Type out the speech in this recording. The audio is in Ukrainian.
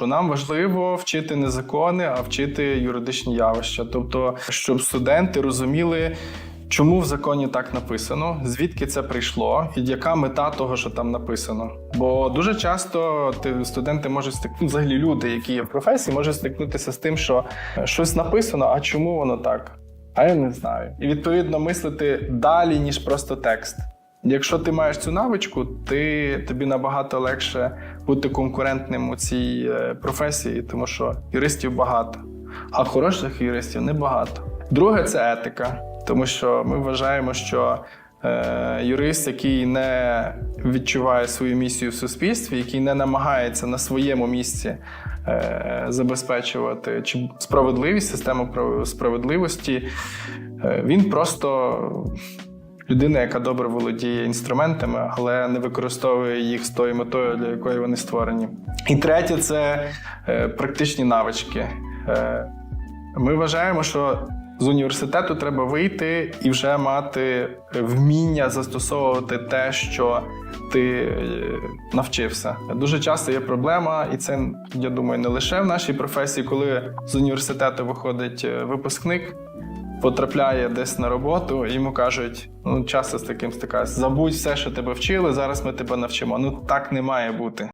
Що нам важливо вчити не закони, а вчити юридичні явища. Тобто, щоб студенти розуміли, чому в законі так написано, звідки це прийшло, і яка мета того, що там написано. Бо дуже часто ти, студенти можуть стикнути, взагалі люди, які є в професії, можуть стикнутися з тим, що е, щось написано, а чому воно так? А я не знаю. І відповідно мислити далі, ніж просто текст. Якщо ти маєш цю навичку, ти тобі набагато легше бути конкурентним у цій е, професії, тому що юристів багато, а хороших юристів небагато. Друге це етика, тому що ми вважаємо, що е, юрист, який не відчуває свою місію в суспільстві, який не намагається на своєму місці е, забезпечувати чи справедливість, систему прав- справедливості, е, він просто людина, яка добре володіє інструментами, але не використовує їх з тою метою, для якої вони створені. І третє це е, практичні навички. Е, ми вважаємо, що з університету треба вийти і вже мати вміння застосовувати те, що ти е, навчився. Дуже часто є проблема, і це я думаю не лише в нашій професії, коли з університету виходить випускник, потрапляє десь на роботу, йому кажуть: ну часто з таким стикаюся, забудь все, що тебе вчили, зараз ми тебе навчимо. Ну так не має бути.